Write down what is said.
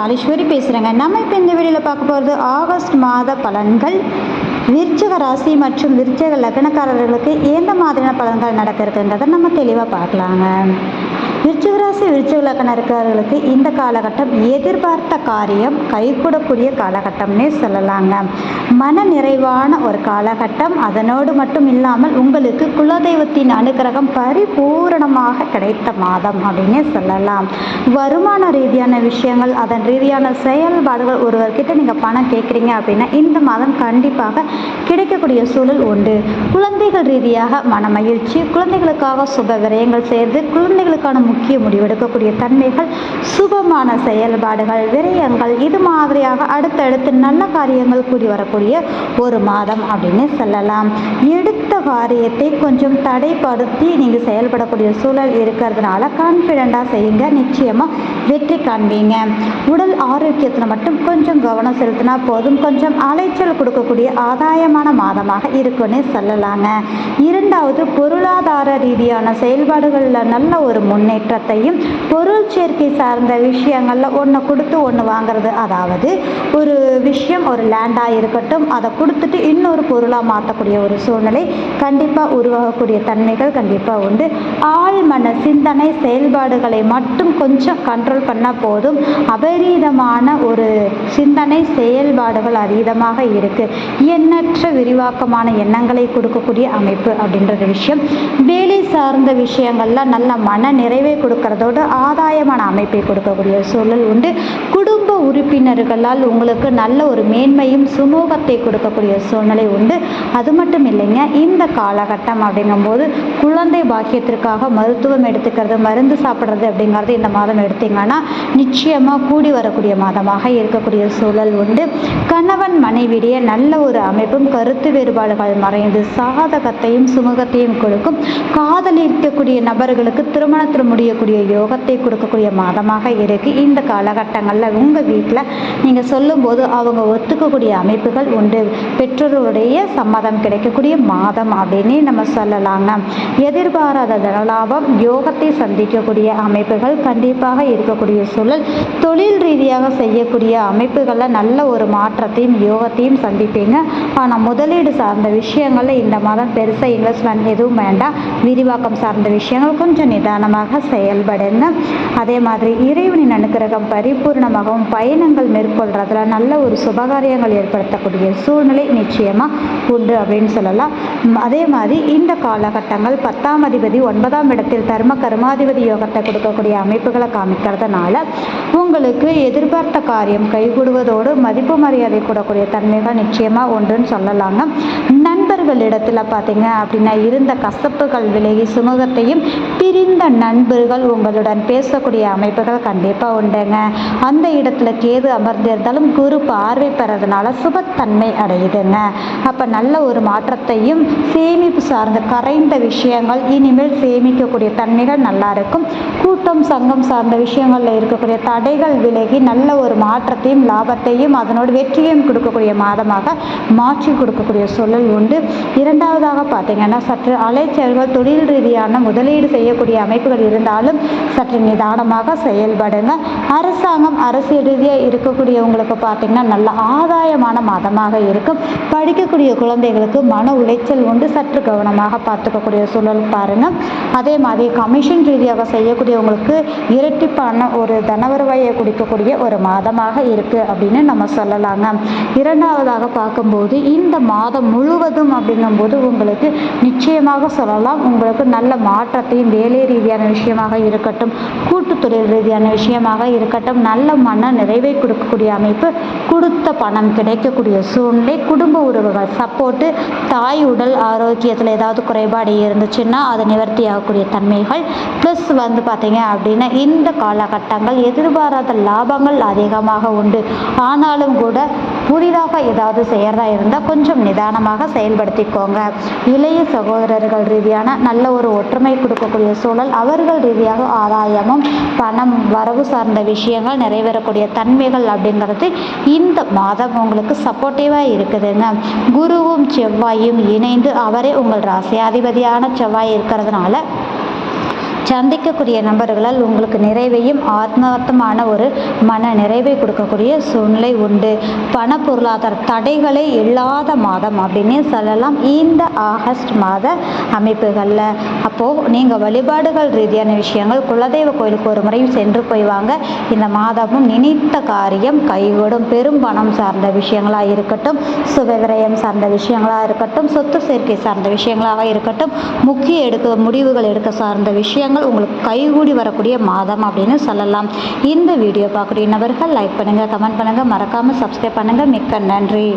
காலேஸ்வரி பேசுகிறேங்க நம்ம இப்போ இந்த வீடியோவில் பார்க்க போகிறது ஆகஸ்ட் மாத பலன்கள். விருச்சக ராசி மற்றும் விருச்சக லக்னக்காரர்களுக்கு எந்த மாதிரியான பலன்கள் நடக்கிறதுன்றதை நம்ம தெளிவாக பார்க்கலாங்க. விருச்சிகராசி ராசி விருச்சிக இந்த காலகட்டம் எதிர்பார்த்த காரியம் கைகூடக்கூடிய காலகட்டம்னே சொல்லலாங்க. மன நிறைவான ஒரு காலகட்டம். அதனோடு மட்டும் இல்லாமல் உங்களுக்கு குலதெய்வத்தின் அனுகிரகம் பரிபூரணமாக கிடைத்த மாதம் அப்படின்னே சொல்லலாம். வருமான ரீதியான விஷயங்கள் அதன் ரீதியான செயல்பாடுகள் ஒருவர்கிட்ட நீங்கள் பணம் கேட்குறீங்க அப்படின்னா இந்த மாதம் கண்டிப்பாக கிடைக்கக்கூடிய சூழல் உண்டு. குழந்தைகள் ரீதியாக மன மகிழ்ச்சி குழந்தைகளுக்காக சுப விரயங்கள் செய்து குழந்தைகளுக்கான முக்கிய முடிவெடுக்கக்கூடிய தன்மைகள் சுபமான செயல்பாடுகள் விரயங்கள் இது மாதிரியாக அடுத்தடுத்து நல்ல காரியங்கள் கூடி வரக்கூடிய ஒரு மாதம் அப்படின்னு சொல்லலாம். எடுத்த காரியத்தை கொஞ்சம் தடைப்படுத்தி நீங்கள் செயல்படக்கூடிய சூழல் இருக்கிறதுனால கான்ஃபிடெண்ட்டாக செய்யுங்க. நிச்சயமாக வெற்றி காண்பீங்க. உடல் ஆரோக்கியத்தில் மட்டும் கொஞ்சம் கவனம் செலுத்தினா போதும். கொஞ்சம் அலைச்சல் கொடுக்கக்கூடிய ஆதாயமான மாதமாக இருக்குன்னு சொல்லலாங்க. இரண்டாவது பொருளாதார ரீதியான செயல்பாடுகளில் நல்ல ஒரு முன்னேற்றத்தையும் பொருள் சேர்க்கை சார்ந்த விஷயங்களில் ஒன்று கொடுத்து ஒன்று வாங்குறது. அதாவது ஒரு விஷயம் ஒரு லேண்டாக இருக்கட்டும் அதை கொடுத்துட்டு இன்னொரு பொருளாக மாற்றக்கூடிய ஒரு சூழ்நிலை கண்டிப்பாக உருவாகக்கூடிய தன்மைகள் கண்டிப்பாக உண்டு. ஆழ்மன சிந்தனை செயல்பாடுகளை மட்டும் கொஞ்சம் கண்ட்ரோல் பண்ணால் போதும். அபரீதமான ஒரு சிந்தனை செயல்பாடுகள் அதீதமாக இருக்கு. எண்ணற்ற விரிவாக்கமான எண்ணங்களை கொடுக்கக்கூடிய அமைப்பு அப்படின்ற விஷயம். வேலை சார்ந்த விஷயங்கள்ல நல்ல மன நிறைவை கொடுக்கறதோடு ஆதாயமான அமைப்பை கொடுக்கக்கூடிய சூழல் உண்டு. குடும்ப உறுப்பினர்களால் உங்களுக்கு நல்ல ஒரு மேன்மையும் சுமூகத்தை கொடுக்கக்கூடிய சூழ்நிலை உண்டு. அது மட்டும் இல்லைங்க இந்த காலகட்டம் அப்படிங்கும்போது குழந்தை பாக்கியத்திற்காக மருத்துவம் எடுத்துக்கிறது மருந்து சாப்பிட்றது அப்படிங்கிறது இந்த மாதம் எடுத்தீங்கன்னா நிச்சயமாக கூடி வரக்கூடிய மாதமாக இருக்கக்கூடிய சூழல் உண்டு. கணவன் மனைவிடைய நல்ல ஒரு அமைப்பும் கருத்து வேறுபாடுகள் மறைந்து சாதகத்தையும் சுமூகத்தையும் கொடுக்கும். காதலிக்கக்கூடிய நபர்களுக்கு திருமணத்திற்கு முடியக்கூடிய யோகத்தை கொடுக்கக்கூடிய மாதமாக இருக்கு. இந்த காலகட்டங்களில் உங்கள் வீட்டில் நீங்கள் சொல்லும்போது அவங்க ஒத்துக்கக்கூடிய அமைப்புகள் உண்டு. பெற்றோருடைய சம்மதம் கிடைக்கக்கூடிய மாதம் அப்படின்னு நம்ம சொல்லலாங்க. எதிர்பாராத தனலாபம் யோகத்தை சந்திக்கக்கூடிய அமைப்புகள் கண்டிப்பாக இருக்கக்கூடிய சூழல். தொழில் ரீதியாக செய்யக்கூடிய அமைப்புகளில் நல்ல ஒரு மாற்றத்தையும் யோகத்தையும் சந்திப்பீங்க. ஆனால் முதலீடு சார்ந்த விஷயங்களில் இந்த மாதம் பெருசாக இன்வெஸ்ட்மெண்ட் எதுவும் வேண்டாம். விரிவாக்கம் சார்ந்த விஷயங்கள் கொஞ்சம் நிதானமாக செயல்படுங்க அதே மாதிரி இறைவனின் அனுக்கிரகம் பரிபூர்ணமாகவும் பயணங்கள் மேற்கொள்றதுல நல்ல ஒரு சுபகாரியங்கள் ஏற்படுத்தக்கூடிய சூழ்நிலை நிச்சயமாக உண்டு அப்படின்னு சொல்லலாம். அதே மாதிரி இந்த காலகட்டங்கள் பத்தாம் அதிபதி ஒன்பதாம் இடத்தில் தர்ம கர்மாதிபதி யோகத்தை கொடுக்கக்கூடிய அமைப்புகளை காமிக்கிறதுனால உங்களுக்கு எதிர்பார்த்த காரியம் கைகூடுவதோடு மதிப்பு மரியாதை கூடக்கூடிய தன்மைகள் நிச்சயமாக உண்டுன்னு சொல்லலாங்க. நண்பர்களிடத்தில் பார்த்தீங்க அப்படின்னா இருந்த கசப்புகள் விலகி சுமூகத்தையும் பிரிந்த நண்பர்கள் உங்களுடன் பேசக்கூடிய அமைப்புகள் கண்டிப்பாக உண்டுங்க. அந்த இடத்துல கேது அமர்ந்திருந்தாலும் குரு பார்வை பெறதுனால சுபத்தன்மை அடையுதுங்க. அப்போ நல்ல ஒரு மாற்றத்தையும் சேமிப்பு சார்ந்த கரைந்த விஷயங்கள் இனிமேல் சேமிக்கக்கூடிய தன்மைகள் நல்லா இருக்கும். கூட்டம் சங்கம் சார்ந்த விஷயங்களில் இருக்கக்கூடிய தடைகள் விலகி நல்ல ஒரு மாற்றத்தையும் லாபத்தையும் அதனோடு வெற்றியையும் கொடுக்கக்கூடிய மாதமாக மாற்றி கொடுக்கக்கூடிய சூழல் உண்டு. இரண்டாவதாக பார்த்தீங்கன்னா சற்று அலைச்சல்கள் தொழில் ரீதியான முதலீடு செய்யக்கூடிய அமைப்புகள் இருந்தாலும் சற்று நிதானமாக செயல்படுங்க. அரசாங்கம் அரசியல் ரீதியாக இருக்கக்கூடியவங்களுக்கு பார்த்தீங்கன்னா நல்ல ஆதாயமான மாதமாக இருக்கும். படிக்கக்கூடிய குழந்தைகளுக்கு மன உளைச்சல் உண்டு. சற்று கவனமாக பார்த்துக்கக்கூடிய சூழல் பாருங்க. அதே மாதிரி கமிஷன் ரீதியாக செய்யக்கூடியவங்களுக்கு இரட்டிப்பான ஒரு தனவருவாயை குடிக்கக்கூடிய ஒரு மாதமாக இருக்கு அப்படின்னு நம்ம சொல்லலாங்க. இரண்டாவதாக பார்க்கும்போது இந்த மாதம் முழுவதும் அப்படிங்கும்போது உங்களுக்கு நிச்சயமாக சொல்லலாம். உங்களுக்கு நல்ல மாற்றத்தையும் வேலை ரீதியான விஷயமாக இருக்கட்டும் கூட்டுத்தொழில் ரீதியான விஷயமாக இருக்கட்டும் நல்ல மன நிறைவை கொடுக்கக்கூடிய அமைப்பு கொடுத்த பணம் கிடைக்கக்கூடிய சூழ்நிலை குடும்ப உறவுகள் சப்போர்ட்டு தாய் உடல் ஆரோக்கியத்தில் ஏதாவது குறைபாடு இருந்துச்சுன்னா அது நிவர்த்தி ஆகக்கூடிய தன்மைகள் ப்ளஸ் வந்து பார்த்தீங்க அப்படின்னா இந்த காலகட்டங்கள் எதிர்பாராத லாபங்கள் அதிகமாக உண்டு. ஆனாலும் கூட புதிதாக ஏதாவது செய்கிறதா இருந்தால் கொஞ்சம் நிதானமாக செயல்படுத்திக்கோங்க. இளைய சகோதரர்கள் ரீதியான நல்ல ஒரு ஒற்றுமை கொடுக்கக்கூடிய சூழல் அவர்கள் ரீதியாக ஆதாயமும் பணம் வரவு சார்ந்த விஷயங்கள் நிறைவேறக்கூடிய தன்மைகள் அப்படிங்கிறது இந்த மாதம் உங்களுக்கு சப்போர்ட்டிவாக இருக்குதுங்க. குருவும் செவ்வாயும் இணைந்து அவரே உங்கள் ராசியாதிபதியான செவ்வாய் இருக்கிறதுனால சந்திக்கக்கூடிய நபர்களால் உங்களுக்கு நிறைவையும் ஆத்மார்த்தமான ஒரு மன நிறைவை கொடுக்கக்கூடிய சூழ்நிலை உண்டு. பண பொருளாதார தடைகளே இல்லாத மாதம் அப்படின்னே சொல்லலாம். இந்த ஆகஸ்ட் மாத அமைப்புகளில். அப்போது நீங்கள் வழிபாடுகள் ரீதியான விஷயங்கள் குலதெய்வ கோயிலுக்கு ஒரு முறையும் சென்று போய் வாங்க. இந்த மாதமும் நினைத்த காரியம் கைகூடும். பெரும் பணம் சார்ந்த விஷயங்களாக இருக்கட்டும் சுப விரயம் சார்ந்த விஷயங்களாக இருக்கட்டும் சொத்து சேர்க்கை சார்ந்த விஷயங்களாக இருக்கட்டும் முக்கிய எடுக்க முடிவுகள் எடுக்க சார்ந்த விஷயங்கள் உங்களுக்கு கைகூடி வரக்கூடிய மாதம் அப்படின்னு சொல்லலாம். இந்த வீடியோ பார்க்குறீங்க நபர்கள் லைக் பண்ணுங்கள் கமெண்ட் பண்ணுங்கள் மறக்காமல் சப்ஸ்கிரைப் பண்ணுங்கள் மிக்க நன்றி.